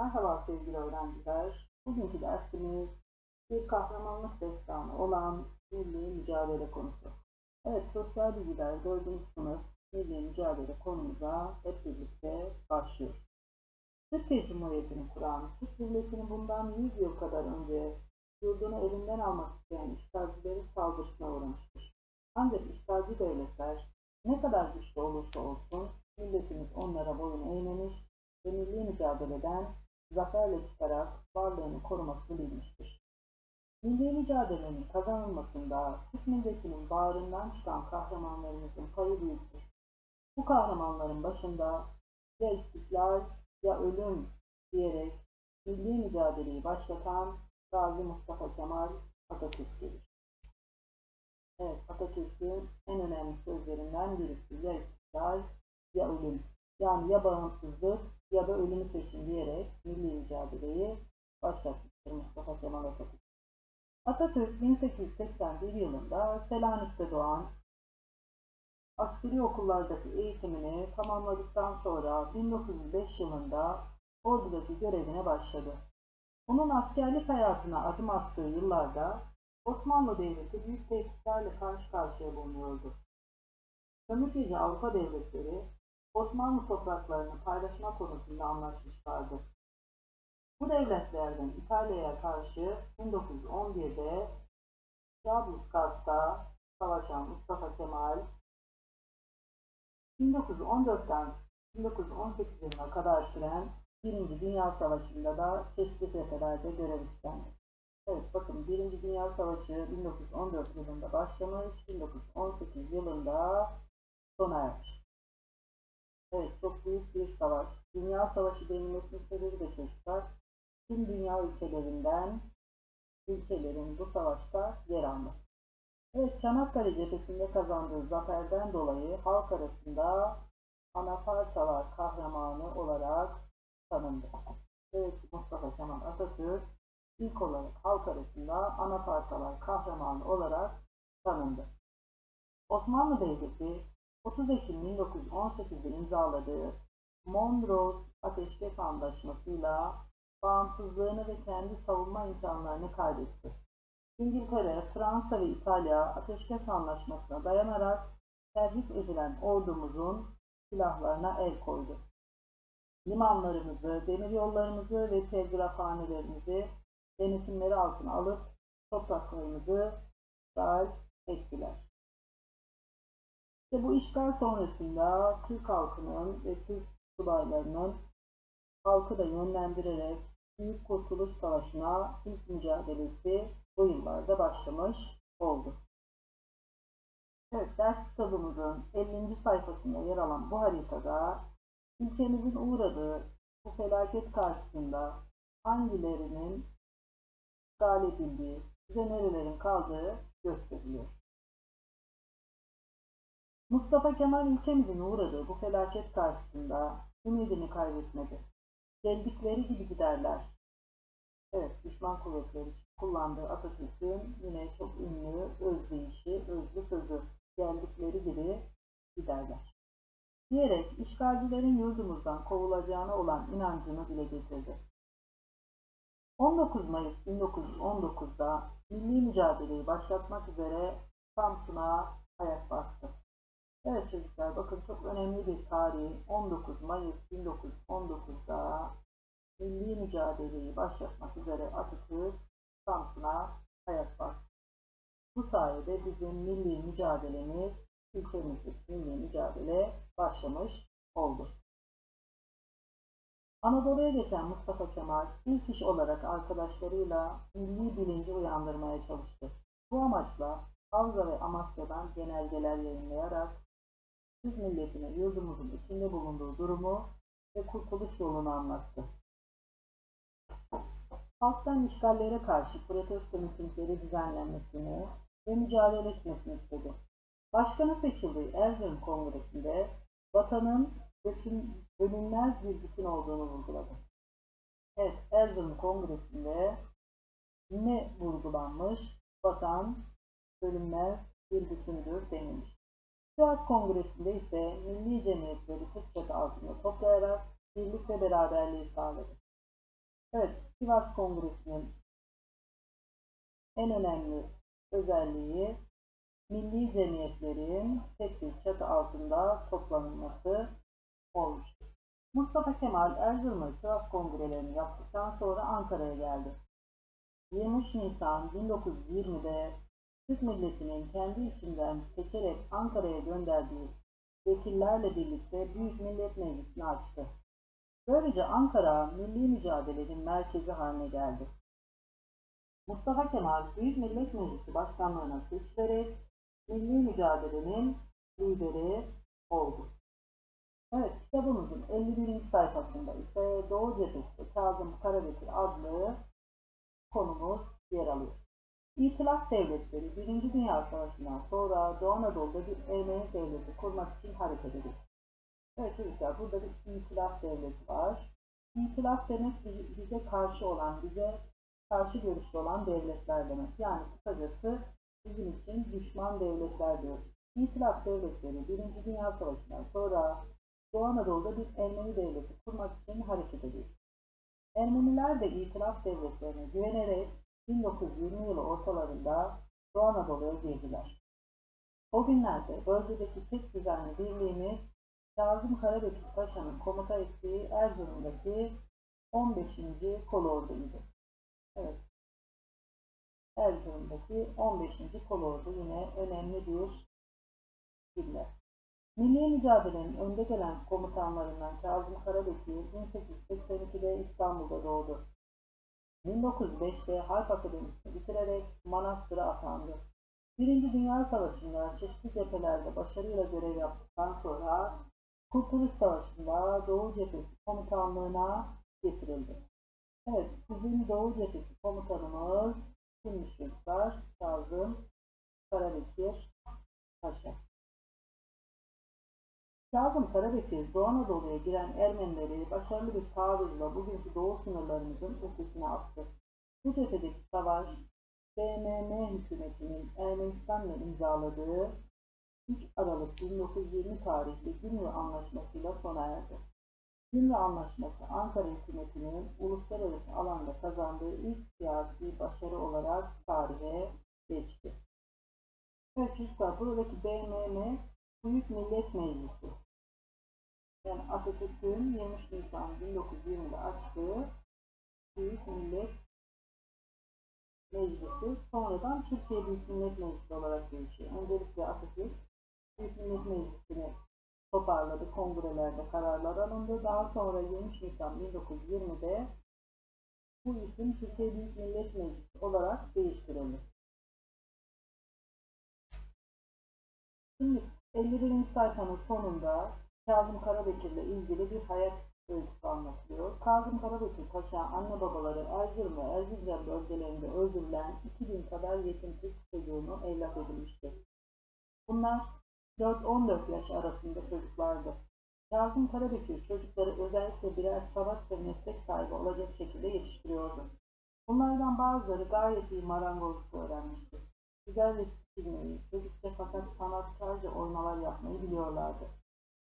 Merhaba sevgili öğrenciler. Bugünkü dersimiz bir kahramanlık destanı olan milli mücadele konusu. Evet, sosyal bilgiler 4. sınıf milli mücadele konumuza hep birlikte başlıyoruz. Türkiye Cumhuriyeti'ni kuran, Türk Devleti'ni bundan 100 yıl kadar önce yurdunu elinden almak isteyen işgalcilerin saldırısına uğramıştır. Ancak işgalci devletler ne kadar güçlü olursa olsun milletimiz onlara boyun eğmemiş ve milli mücadeleden zaferle çıkarak varlığını korumasını bilmiştir. Milli mücadelenin kazanılmasında Türk milletinin bağrından çıkan kahramanlarımızın payı büyüktür. Bu kahramanların başında ya istiklal ya ölüm diyerek milli mücadeleyi başlatan Gazi Mustafa Kemal Atatürk gelir. Evet, Atatürk'ün en önemli sözlerinden birisi ya istiklal ya ölüm. Yani ya bağımsızlık ya da ölümü seçin diyerek milli mücadeleyi başlatmıştır Mustafa Kemal Atatürk. Atatürk 1881 yılında Selanik'te doğan askeri okullardaki eğitimini tamamladıktan sonra 1905 yılında ordudaki görevine başladı. Onun askerlik hayatına adım attığı yıllarda Osmanlı Devleti büyük tehditlerle karşı karşıya bulunuyordu. Sömürgeci Avrupa devletleri Osmanlı topraklarını paylaşma konusunda anlaşmışlardı. Bu devletlerden İtalya'ya karşı 1911'de Trablusgarp'ta savaşan Mustafa Kemal 1914'ten 1918 yılına kadar süren Birinci Dünya Savaşı'nda da çeşitli cephelerde görev üstlendi. Evet bakın Birinci Dünya Savaşı 1914 yılında başlamış, 1918 yılında sona ermiş. Evet çok büyük bir savaş. Dünya Savaşı denilmesinin sebebi de çocuklar tüm dünya ülkelerinden ülkelerin bu savaşta yer alması. Evet Çanakkale cephesinde kazandığı zaferden dolayı halk arasında Anafartalar kahramanı olarak tanındı. Evet Mustafa Kemal Atatürk ilk olarak halk arasında Anafartalar kahramanı olarak tanındı. Osmanlı Devleti 30 Ekim 1918'de imzaladığı Mondros Ateşkes Antlaşması'yla bağımsızlığını ve kendi savunma imkanlarını kaybetti. İngiltere, Fransa ve İtalya Ateşkes Antlaşması'na dayanarak servis edilen ordumuzun silahlarına el koydu. Limanlarımızı, demiryollarımızı ve telgrafhanelerimizi denetimleri altına alıp topraklarımızı dahil ettiler. İşte bu işgal sonrasında Türk halkının ve Türk subaylarının halkı da yönlendirerek Büyük Kurtuluş Savaşı'na ilk mücadelesi bu yıllarda başlamış oldu. Evet, ders kitabımızın 50. sayfasında yer alan bu haritada ülkemizin uğradığı bu felaket karşısında hangilerinin işgal edildiği, bize nerelerin kaldığı gösteriliyor. Mustafa Kemal ülkemizin uğradığı bu felaket karşısında ümidini kaybetmedi. Geldikleri gibi giderler. Evet, düşman kuvvetleri kullandığı Atatürk'ün yine çok ünlü özdeyişi, özlü sözü geldikleri gibi giderler. Diyerek işgalcilerin yurdumuzdan kovulacağına olan inancını dile getirdi. 19 Mayıs 1919'da milli mücadeleyi başlatmak üzere Samsun'a ayak bastı. Evet çocuklar bakın çok önemli bir tarih 19 Mayıs 1919'da milli mücadeleyi başlatmak üzere Atatürk Samsun'a ayak bastı. Bu sayede bizim milli mücadelemiz, ülkemizdeki milli mücadele başlamış oldu. Anadolu'ya geçen Mustafa Kemal ilk iş olarak arkadaşlarıyla milli bilinci uyandırmaya çalıştı. Bu amaçla Havza ve Amasya'dan genelgeler yayınlayarak Türk milletine yurdumuzun içinde bulunduğu durumu ve kurtuluş yolunu anlattı. Halktan işgallere karşı protesto mitingleri düzenlenmesini ve mücadele etmesini istedi. Başkanı seçildiği Erzurum Kongresi'nde vatanın bütün, bölünmez bir bütün olduğunu vurguladı. Evet, Erzurum Kongresi'nde ne vurgulanmış? Vatan bölünmez bir bütündür denilmiş. Sivas Kongresi'nde ise milli cemiyetleri tek çatı altında toplayarak birlik ve beraberliği sağladı. Evet, Sivas Kongresi'nin en önemli özelliği milli cemiyetlerin tek bir çatı altında toplanılması olmuştur. Mustafa Kemal Erzurum'a Sivas Kongrelerini yaptıktan sonra Ankara'ya geldi. 23 Nisan 1920'de Türk milletinin kendi içinden seçerek Ankara'ya gönderdiği vekillerle birlikte Büyük Millet Meclisi'ni açtı. Böylece Ankara milli mücadelenin merkezi haline geldi. Mustafa Kemal Büyük Millet Meclisi Başkanlığına seçilerek milli mücadelenin lideri oldu. Evet, kitabımızın 51. sayfasında ise Doğu Cephesi Kazım Karabekir adlı konumuz yer alıyor. İtilaf devletleri 1. Dünya Savaşı'ndan sonra Doğu Anadolu'da bir Ermeni devleti kurmak için hareket ediyor. Evet çocuklar burada bir itilaf devleti var. İtilaf demek bize karşı olan, bize karşı görüşlü olan devletler demek. Yani kısacası bizim için düşman devletler diyoruz. İtilaf devletleri 1. Dünya Savaşı'ndan sonra Doğu Anadolu'da bir Ermeni devleti kurmak için hareket ediyor. Ermeniler de itilaf devletlerine güvenerek 1920 yılı ortalarında Doğu Anadolu'ya girdiler. O günlerde bölgedeki tek düzenli birliğimiz Kazım Karabekir Paşa'nın komuta ettiği Erzurum'daki 15. kolordu idi. Evet. Erzurum'daki 15. kolordu yine önemli bir birlik. Milli mücadelenin önde gelen komutanlarından Kazım Karabekir 1882'de İstanbul'da doğdu. 1905'te Harp Akademisi'ni bitirerek Manastır'a atandı. Birinci Dünya Savaşı'nda çeşitli cephelerde başarıyla görev yaptıktan sonra Kurtuluş Savaşı'nda Doğu Cephesi komutanlığına getirildi. Evet, bizim Doğu Cephesi komutanımız kimmiş çocuklar? Kazım Karabekir Paşa. Kazım Karabekir Doğu Anadolu'ya giren Ermenileri başarılı bir taarruzla bugünkü Doğu sınırlarımızın ötesine attı. Bu cephedeki savaş, BMM hükümetinin Ermenistan'la imzaladığı 3 Aralık 1920 tarihli Gümrü Anlaşması'yla sona erdi. Gümrü Anlaşması Ankara hükümetinin uluslararası alanda kazandığı ilk siyasi başarı olarak tarihe geçti. Evet buradaki BMM Büyük Millet Meclisi. Yani Atatürk'ün 23 Nisan 1920'de açtığı Büyük Millet Meclisi sonradan Türkiye Büyük Millet Meclisi olarak değişiyor. Öncelikle Atatürk Büyük Millet Meclisi'ni toparladı, kongrelerde kararlar alındı. Daha sonra 23 Nisan 1920'de bu isim Türkiye Büyük Millet Meclisi olarak değiştirildi. Şimdi 51. sayfanın sonunda Kazım Karabekir ile ilgili bir hayat öyküsü anlatılıyor. Kazım Karabekir Paşa anne babaları Erzurum ve Erzincan bölgelerinde öldürülen 2000 kadar yetim Türk çocuğunu evlat edilmiştir. Bunlar 4-14 yaş arasında çocuklardı. Kazım Karabekir çocukları özellikle birer sanat ve meslek sahibi olacak şekilde yetiştiriyordu. Bunlardan bazıları gayet iyi marangozluk öğrenmişti. Güzel resim çizmeyi, çocukça fakat sanatkarca oymalar yapmayı biliyorlardı.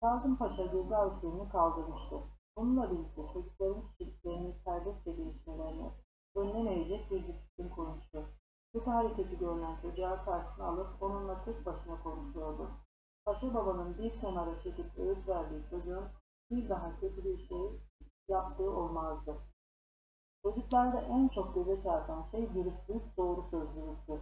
Kazım Paşa usulünü kaldırmıştı. Bununla birlikte çocukların kişiliklerinin serbestçe gelişmelerini önlemeyecek bir disiplin kurmuştu. Kötü hareketi görülen çocuğa karşısına alıp onunla tek başına konuşuyordu. Paşa babanın bir kenara çekip öğüt verdiği çocuğun bir daha kötü bir şey yaptığı olmazdı. Çocuklarda en çok göze çarpan şey dürüstlük, doğru sözlülüktü.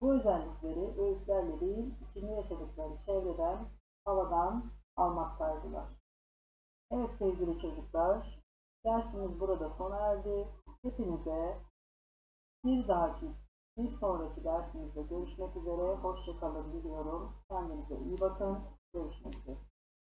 Bu özellikleri öğütlerle değil, içinde yaşadıkları çevreden, havadan almaktaydılar. Evet sevgili çocuklar, dersimiz burada sona erdi. Hepinize bir dahaki, bir sonraki dersimizde görüşmek üzere. Hoşçakalın diliyorum. Kendinize iyi bakın. Görüşmek üzere.